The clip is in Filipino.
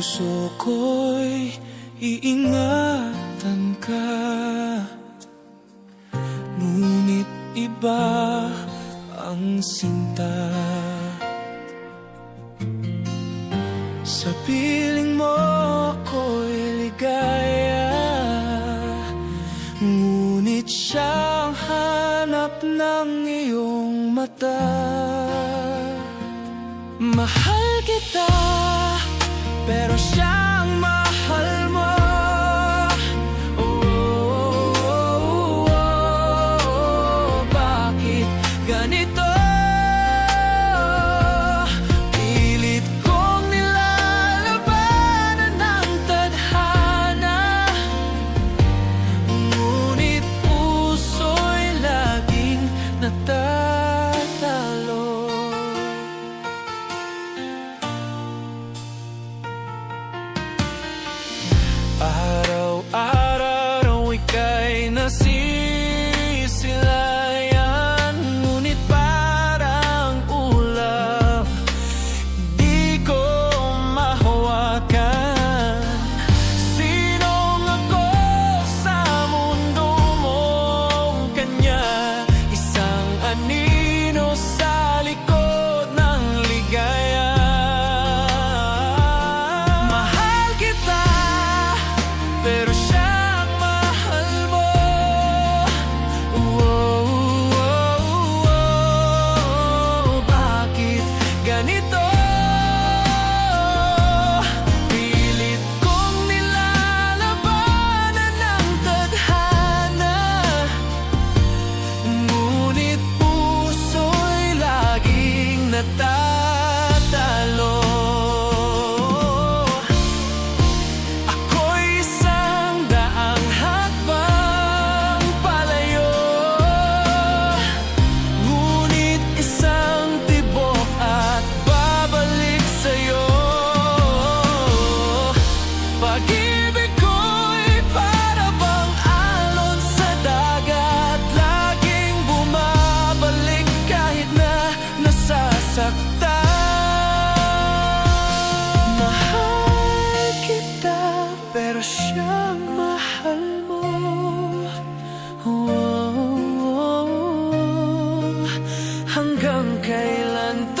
puso ko'y iingatan ka. Ngunit iba ang sinta. Sa piling mo ako'y ligaya. Ngunit siyang hanap ng iyong mata. Mahal kita Pero siyang Araw-araw ika'y nasira. libertad. 张开了。